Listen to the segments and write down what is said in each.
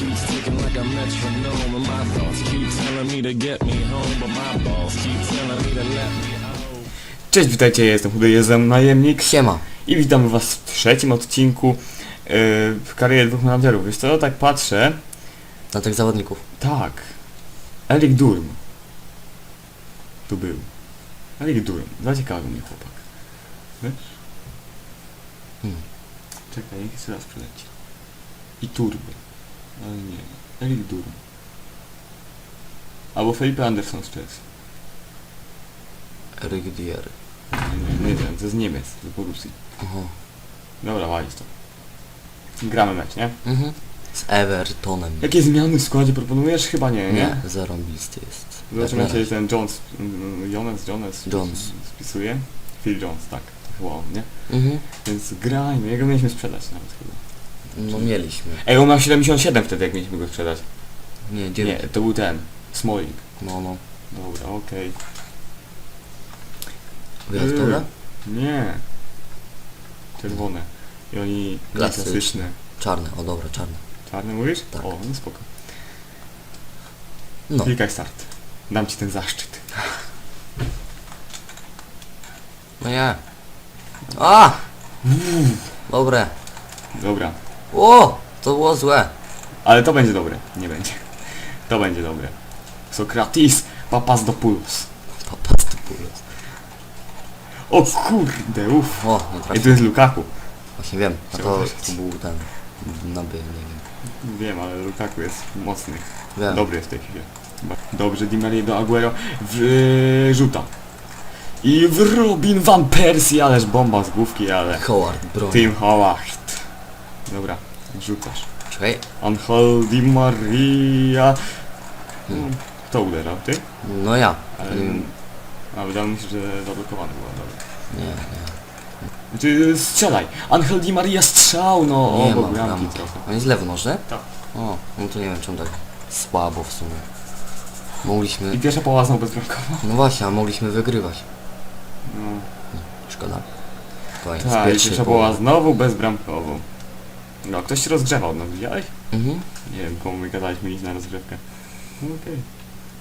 keeps ticking like a metronome, and my thoughts keep telling me to get me home, but my balls keep telling me to let me out. Cześć, witajcie, ja jestem Chudy, jestem Najemnik Siema. i witam was w trzecim odcinku yy, w karierze dwóch menadżerów. Wiesz co, tak patrzę, Na tych zawodników. tak, Erik Durm tu był. Erik Durm, zaciekawił mnie chłopak. Wiesz? Hmm. Czekaj, niech jeszcze raz przeleci. I Turbo, ale nie, Erik Durm. Albo Felipe Anderson z Chelsea. Erik Dier. Nie, nie wiem, to jest Niemiec, z Borussii. Aha. Dobra, walić to. Gramy mecz, nie? Mhm. Z Evertonem. Jakie zmiany w składzie proponujesz? Chyba nie, nie? Nie, zarąbisty jest. Zobaczymy, Jak się ten Jones, mm, Jones, Jones, Jones. spisuje. Phil Jones, tak, chyba on, nie? Mhm. Więc grajmy, jego mieliśmy sprzedać nawet chyba. No mieliśmy. Ej, on miał 77 wtedy, jak mieliśmy go sprzedać. Nie, Nie, to był ten, Smalling. No, no. Dobra, okej. Gwiazdowe? Nie. Czerwone. I oni Klasyczne. klasyczne. Czarne, o dobra, czarne. Czarny mówisz? Tak. O, no spoko. No. Klikaj start. Dam ci ten zaszczyt. No nie. A! Dobre. Dobra. O! To było złe. Ale to będzie dobre. Nie będzie. To będzie dobre. Sokratis Papasdopoulos. Papastopoulos. O kurde, uff. O, I trafiłem. jest Lukaku. Właśnie wiem. A Trzeba to, to był ten... Naby, nie wiem. Wiem, ale Lukaku jest mocny. Wiem. Dobry jest w tej chwili. Dobrze, Di Maria do Aguero wrzuta. I w Robin Van Persie, ależ bomba z główki, ale... Howard, broń. Tim Howard. Dobra, rzucasz. Czekaj. Angel Di Maria. Hmm. Kto uderzał? Ty? No ja. Ale... Mm, A wydaje mi się, że zablokowany było, dobra. Nie, nie. Znaczy, strzelaj! Angel Di Maria strzał, no! Nie obok mam bramki. trochę. On jest lewonożny? Tak. O, no to nie wiem czemu tak słabo w sumie. Mogliśmy... I pierwsza połowa znowu bezbramkowa. No właśnie, a mogliśmy wygrywać. No. Szkoda. Koniec Tak, i pierwsza połowa znowu bezbramkową. No, ktoś się rozgrzewał, no widziałeś? Mhm. Nie wiem, komu my gadaliśmy iść na rozgrzewkę. No okej.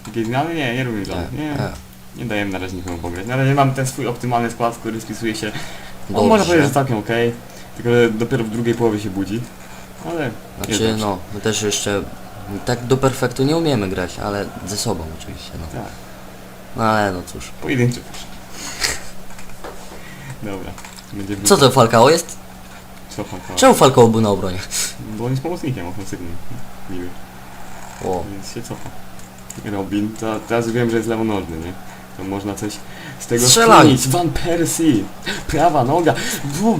Jakieś zmiany? Nie, nie robimy żadnych. Nie, E, nie dajemy na razie nikomu pograć. Na razie mam ten swój optymalny skład, który spisuje się... No, Dobrze. można powiedzieć, że całkiem okej. Tylko że dopiero w drugiej połowie się budzi. Ale... nie Znaczy zawsze. no, my też jeszcze tak do perfektu nie umiemy grać, ale ze sobą oczywiście, no. Tak. No ale no cóż. Pojedynczy też. Dobra. Będzie Co to Falcao jest? Co Falcao? Czemu Falcao był na obronie? Bo on jest pomocnikiem ofensywnym. Niby. O, Więc się cofa. Robin, to teraz wiem, że jest lewonożny, nie? To można coś z tego Strzelaj! skminić. Van Persie! Prawa noga!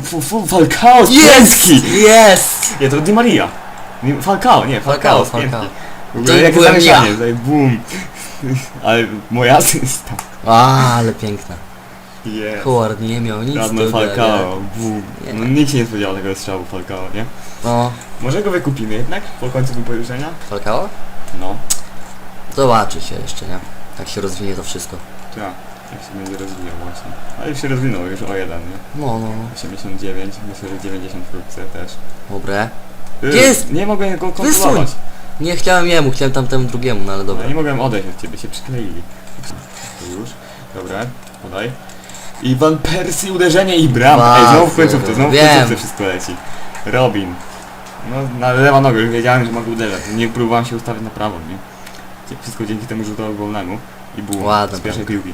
Fu, fu, Falcao! Jest! Jest! Nie, to Di Maria! Nie, Falcao, nie, Falcao, Falcao, Falcao. Falcao. W ogóle To jakie byłem zamieszanie, ja. tutaj boom! Ale moja asysta. A, ale piękna. Jest. Howard nie miał nic Radno do Falcao, boom. Nie. No, nikt się nie spodziewał tego strzału Falcao, nie? No, Może go wykupimy jednak po końcu wypożyczenia? Falcao? No. Zobaczy się jeszcze, nie? Jak się rozwinie to wszystko. Tak, jak się będzie rozwijał właśnie. Ale już się rozwinął już o jeden, nie? No, no, no. 89, myślę, że 90 wkrótce też. Dobre. Y, Jest! Nie mogę go kontrolować. Nie chciałem jemu, chciałem tamtemu drugiemu, no ale dobra. Ja nie mogłem odejść od ciebie, się przykleili. Już, dobra, podaj. I Van Persie uderzenie i bram. Ej, znowu w końcówce, znowu w Wiem. końcówce wszystko leci. Robin. No, na lewa noga, już wiedziałem, że mogę uderzać. Nie próbowałem się ustawić na prawą, nie? Wszystko dzięki temu rzutowi wolnemu. I było Ładna z pierwszej piłki.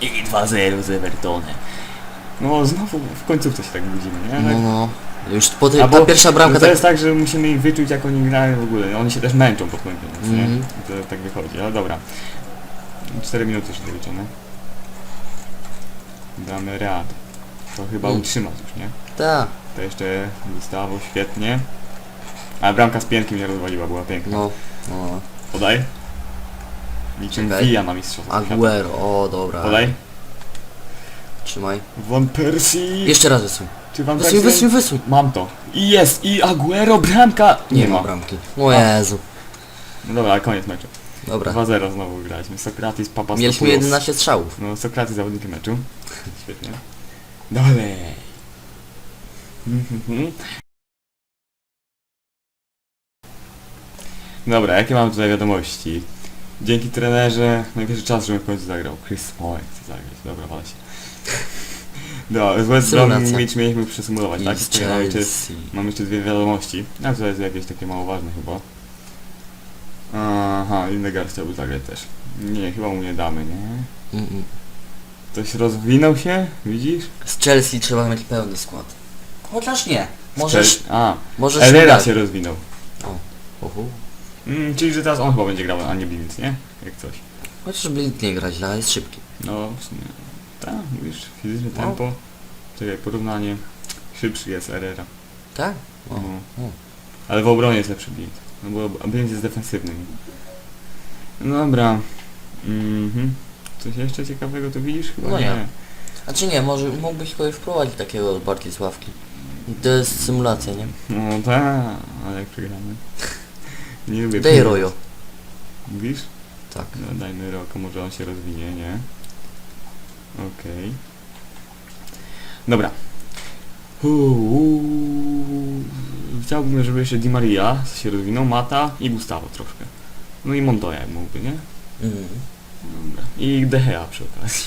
I 2-0 z Evertonem. No, znowu w końcówce się tak budzimy, nie? No, no. Już po tej, Albo- ta pierwsza bramka no to tak... jest tak, że musimy ich wyczuć jak oni grają w ogóle. Oni się też męczą pod kątem, więc nie? Mhm. To tak wychodzi, ale dobra. 4 minuty jeszcze doliczone. Damy rad. To chyba Mm. utrzymać już, nie? Ta, To jeszcze Gustavo, świetnie. A bramka z piętkiem nie rozwaliła, była piękna. no, no. Podaj. Niczym Czekaj. wija na mistrzostwo świata. Aguero, o dobra. Podaj. Trzymaj. Van Persie. Jeszcze raz wysuń. Czy Van Wysuń, Persie? wysuń, wysuń. Mam to. I jest. I Aguero, bramka. Nie, ma bramki. O Jezu. No dobra, ale koniec meczu. Dobra. 2-0 znowu graliśmy. Sokratis, Papa Mieliśmy 11 strzałów. No, Sokrates zawodnikiem meczu. Świetnie. Dalej. Mhm. Dobra, jakie mamy tutaj wiadomości? Dzięki trenerze, najwyższy czas, żebym w końcu zagrał. Chris Smalling chce zagrać, dobra, wala się. Dobra, z West Symulacja. Bromwich mieliśmy przesymulować, tak? I z Tutaj Mamy jeszcze, Chelsea. mam jeszcze dwie wiadomości. A to jest jakieś takie mało ważne chyba. Aha, Lindegar chciałby zagrać też. Nie, chyba mu nie damy, nie? Mm, mm. Ktoś rozwinął się? Widzisz? Z Chelsea trzeba mieć pełny skład. Chociaż nie. Możesz. A, możesz dać. się rozwinął. Uhu. Mm, czyli, że teraz on chyba będzie grał, a nie Blind, nie? Jak coś. Chociaż Blind nie gra źle, ale jest szybki. No, w sumie. Tak, mówisz, fizyczne No. tempo. Czekaj, porównanie. Szybszy jest Herrera. Tak? O. No. o. Ale w obronie jest lepszy Blind. No bo Blind jest defensywny. No dobra. Mhm. Coś jeszcze ciekawego tu widzisz? Chyba No nie. nie. A czy nie, może mógłbyś kogoś wprowadzić takiego bardziej sławki. To jest symulacja, nie? No tak, ale jak przegramy. Nie lubię Daj przegrać. Rojo. Mówisz? Tak. No, dajmy rok, może on się rozwinie, nie? Okej. Dobra. Uuu. Chciałbym, żeby jeszcze Di Maria się rozwinął, Mata i Gustavo troszkę. No i Montoya jak mógłby, nie? Mm. Dobra. I De Gea przy okazji.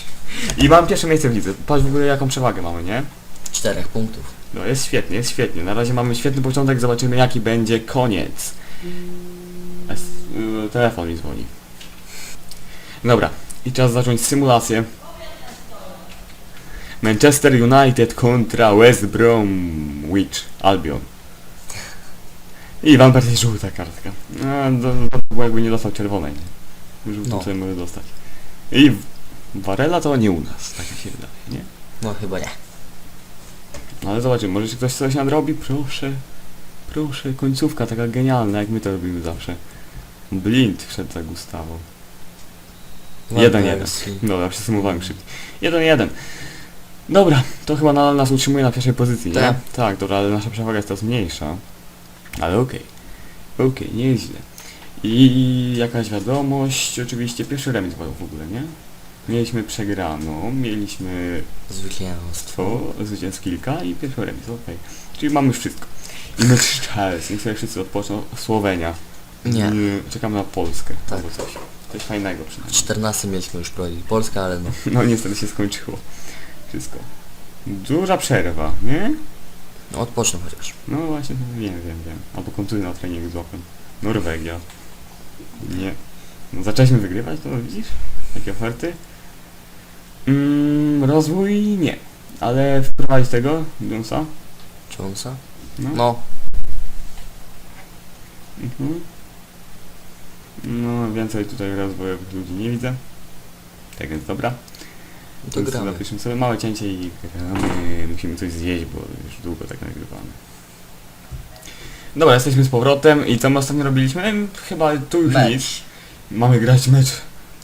I mam pierwsze miejsce w lidze. Patrz w ogóle jaką przewagę mamy, nie? Czterech punktów. No jest świetnie, jest świetnie. Na razie mamy świetny początek, zobaczymy jaki będzie koniec. Es, y, telefon mi dzwoni. Dobra, i czas zacząć symulację. Manchester United kontra West Bromwich Albion. I Van Persie żółta kartka. No, do, jakby nie dostał czerwonej. Żółtą No. sobie może dostać. I Varela to nie u nas, tak mi się wydaje, nie? No chyba nie. No ale zobaczymy, może się ktoś coś nadrobi? Proszę. Proszę, końcówka taka genialna, jak my to robimy zawsze. Blind wszedł za Gustawą. Jeden, jeden. Persie. Dobra, przesumowałem. Jeden, jeden. Dobra, to chyba nadal nas utrzymuje na pierwszej pozycji, nie? Tak. Tak, dobra, ale nasza przewaga jest teraz mniejsza. Ale okej. Okej, nie jest źle. I jakaś wiadomość, oczywiście pierwszy remis był w ogóle, nie? Mieliśmy przegraną, mieliśmy Zwycięstwo. zwycięstw kilka i pierwszy remis, okej. Czyli mamy już wszystko. I mecz Chelsea, niech sobie wszyscy odpoczną. Słowenia. Nie. Czekamy na Polskę, Tak. albo coś. Coś fajnego przynajmniej. 14 mieliśmy już prowadzić Polskę, ale no. No niestety się skończyło. Wszystko. Duża przerwa, nie? no odpocznę chociaż. No właśnie, wiem, wiem, wiem. Albo kontuzja na treningu z łapem. Norwegia. Nie. No, zaczęliśmy wygrywać, to widzisz? Jakie oferty? Mm, rozwój nie. Ale wprowadzić tego, Jonesa? Jonesa? No. No. Mhm. No, więcej tutaj rozwojowych ludzi nie widzę. Tak więc dobra. To Więc gramy. Zapiszmy sobie małe cięcie i gramy. Musimy coś zjeść, bo już długo tak nagrywamy. Dobra, jesteśmy z powrotem i co my ostatnio robiliśmy? Chyba tu już Mecz. nic. Mamy grać mecz.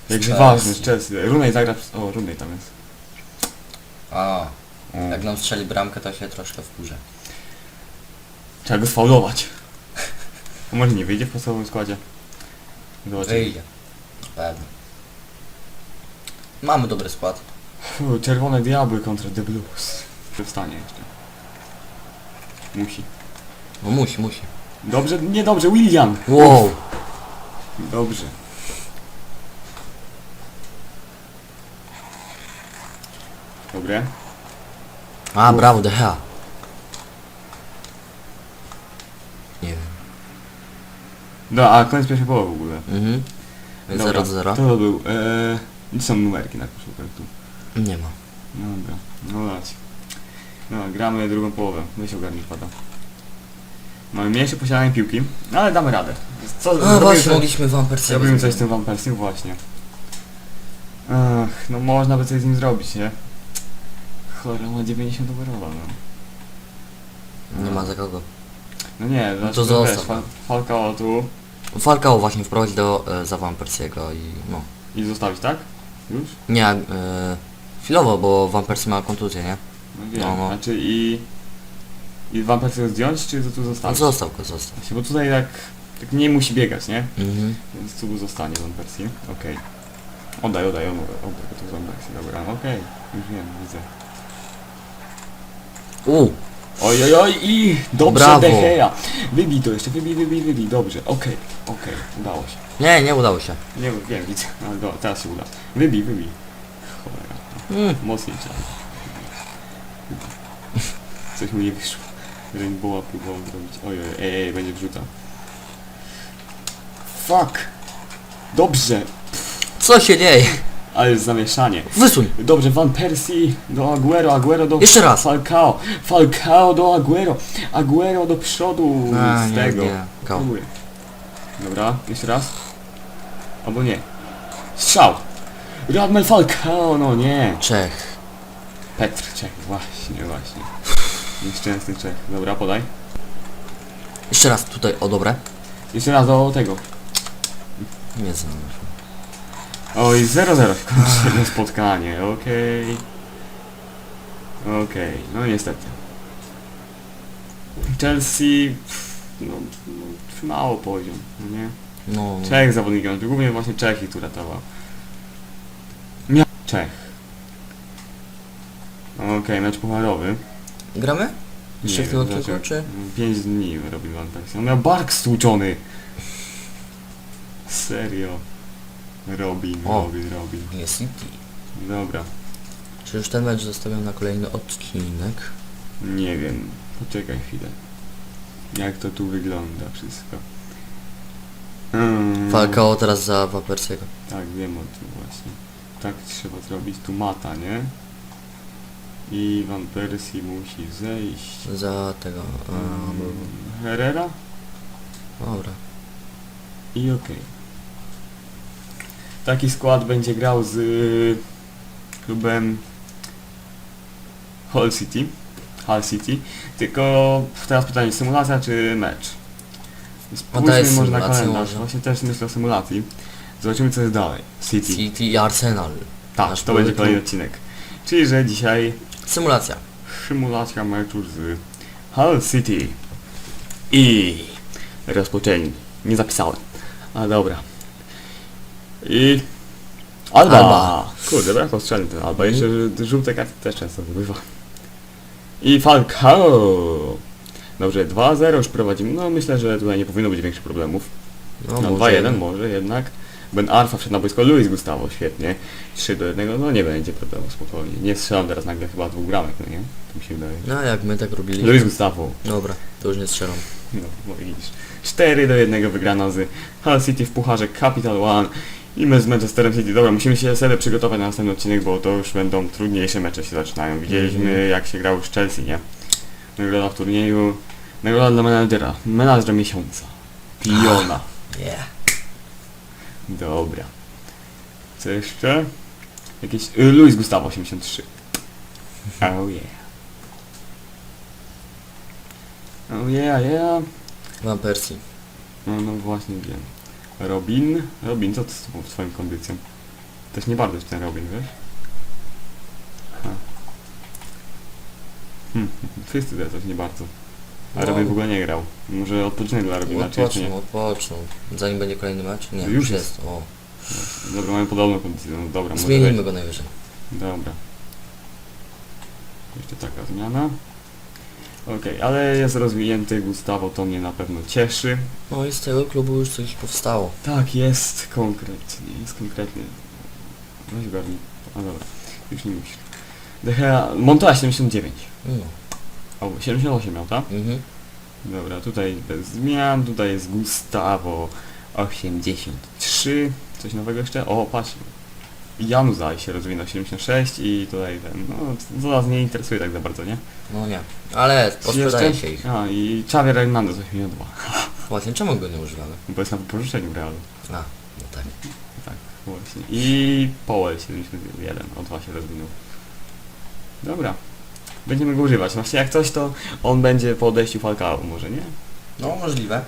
Jakże Chelsea. ważny z Chelsea. Runej zagra... O, Runej tam jest. A, O, jak nam strzeli bramkę, to się troszkę wkurzę. Trzeba go sfaulować. A może nie wyjdzie w podstawowym składzie? Zobaczymy. Wyjdzie. Pewnie. Mamy dobry skład. Fu, czerwone diabły kontra The Blues. Przestanie jeszcze. Musi. No musi, musi. Dobrze, niedobrze, William! Wow. Dobrze. Dobre. A, brawo, DH. Nie wiem. No, a koniec pierwszej połowy w ogóle. Mhm. Dobra, 0 do 0. To był. Eee, gdzie są numerki na koszulkach tu? Nie ma. No dobra, no dać. No, gramy drugą połowę. Weź ogarnij pada. Mamy mniejsze posiadanie piłki, no ale damy radę. Co, A zrobimy właśnie, coś- mogliśmy wam percebę Zrobimy coś z tym Van Persiem właśnie. Ach, no można by coś z nim zrobić, nie? Chora, ma 90 overalla, no. Nie ma za kogo. No nie, No znaczy, to no wiesz, zostaw. Fal- Falcao tu Falcao właśnie wprowadzi do e, za Van Persiego i no. i zostawić, tak? Już? Nie, e, chwilowo, bo Van Persie ma kontuzję, nie? No wiem, No, no. znaczy i... I Van Persie zdjąć, czy to tu No zostawić? został go, został. Właśnie, bo tutaj tak, tak nie musi biegać, nie? Mhm. Więc tu zostanie Van Persie, okej. Oddaj, oddaj, oddaj, oddaj, bo to jest Van Persie, dobra, okej. Już wiem, widzę. U, Oj, oj, oj i dobrze Brawo. De Gea. Wybij to jeszcze, wybij, wybij, wybij, dobrze, okej, okej, udało się. Nie, nie udało się. Nie wiem, widzę, ale dobra, teraz się uda. Wybij, wybij. Mm. mocniej trzeba. Coś mu nie wyszło. Rainbowa próbował zrobić. Oj, oj, ej, ej, będzie wrzucał. Fuck! Dobrze, Co się dzieje? ale zamieszanie. Wysuń. Dobrze, Van Persie do Aguero, Aguero do Jeszcze raz. Falcao, Falcao do Aguero, Aguero do przodu A, z nie, tego. nie. Go. Próbuję. Dobra, jeszcze raz. Albo nie. Strzał! Radmel Falcao, no nie. Czech. Petr Czech, właśnie, właśnie. Nieszczęsny Czech. Dobra, podaj. Jeszcze raz tutaj, o dobre. Jeszcze raz do tego. Nie znam. Oj, 0-0 się kończy jedno spotkanie, okej. Okej, no niestety. Chelsea, pff, no, no trzymało poziom, no nie? No. Czech zawodnikiem, głównie właśnie Czech ich tu ratował. Czech. Okej, mecz pucharowy. Gramy? Jeszcze w tym odcinku, czy? 5 dni robi Van Persie. On miał bark stłuczony. Serio. Robin, O. Robin, Robin. Nie City. Dobra. Czy już ten mecz zostawiam na kolejny odcinek? Nie wiem. Poczekaj chwilę. Jak to tu wygląda wszystko. Hmm. Falcao teraz za Wapersiego. Tak, wiem o tym właśnie. Tak trzeba zrobić. Tu mata, nie? I Van Persie musi zejść. Za tego. Hmm. Herrera? dobra. I okej. Taki skład będzie grał z y, klubem Hull City. Hull City. Tylko teraz pytanie, symulacja czy mecz? Spójrzmy może na kalendarz. może. Właśnie też myślę o symulacji. Zobaczymy co jest dalej. City. City i Arsenal. Tak, Nasz to będzie kolejny odcinek. Czyli, że dzisiaj Symulacja. symulacja meczu z Hull City. I rozpoczęli. Nie zapisałem. A dobra. I Alba! Alba. Kurde, brak strzelny ten Alba. Jeszcze że żółte karty też często zdobywa. I Falcao! Dobrze, 2-0 już prowadzimy. No myślę, że tutaj nie powinno być większych problemów. No, No, może 2-1 może jednak. Ben Arfa wszedł na boisko, Luis Gustavo, świetnie. 3 do 1, no nie będzie problemu, spokojnie. Nie strzelam teraz nagle chyba dwóch bramek, no nie? To mi się wydaje. No jak my tak robili. Luis Gustavo, Dobra, to już nie strzelam. no, no widzisz. 4 do 1 wygrano z Hull City w pucharze Capital One. I my z Manchesterem City. Dobra, musimy się sobie przygotować na następny odcinek, bo to już będą trudniejsze mecze się zaczynają. Widzieliśmy Mhm. jak się grało z Chelsea, nie? Nagroda w turnieju. Nagroda dla menadżera. Menadżer miesiąca. Piona. Yeah. Dobra. Co jeszcze? Jakieś... Y, Luis Gustavo 83. Oh yeah. Oh yeah, yeah. Van Persie. No, no właśnie wiem. Robin? Robin, co ty z tobą, swoją kondycją? Też nie bardzo ten Robin, wiesz? Ha. Hmm, wszyscy też nie bardzo. A. Robin w ogóle nie grał. Może odpoczynek dla Robina, czy jeszcze nie? Zanim będzie kolejny mecz? Nie, Już już jest. jest. O. Dobra, mają podobną kondycję, no dobra, może Zmienimy wejść. go najwyżej. Dobra. Jeszcze taka zmiana. Okej, ale jest rozwinięty Gustavo, to mnie na pewno cieszy. No i z tego klubu już coś powstało. Tak, jest konkretnie, jest konkretnie. Weź garni. A dobra, już nie musisz. Gea, Montoya 79. No. O, 78 miał, tak? Mhm. Dobra, tutaj bez zmian, tutaj jest Gustavo 83. Coś nowego jeszcze? O, patrz. Januzaj się rozwinął 76 i tutaj ten, no, to nas nie interesuje tak za bardzo, nie? No nie. Ale posprzedaje się ich. A, i Xavier Hernandez 82. Właśnie, czemu go nie używamy? Bo jest na wypożyczeniu w Realu. A, no tak. Tak, właśnie. I Powell 71, o 2 się rozwinął. Dobra. Będziemy go używać. Właśnie jak coś, to on będzie po odejściu Falcao, może nie? No możliwe.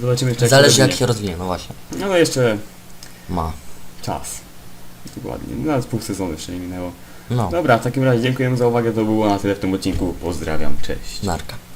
Zobaczymy jeszcze Zależy jak się rozwinie, no właśnie. No to jeszcze Ma. czas. Dokładnie. Nawet pół sezonu jeszcze nie minęło. No. Dobra, w takim razie dziękujemy za uwagę. To było na tyle w tym odcinku. Pozdrawiam. Cześć. Narka.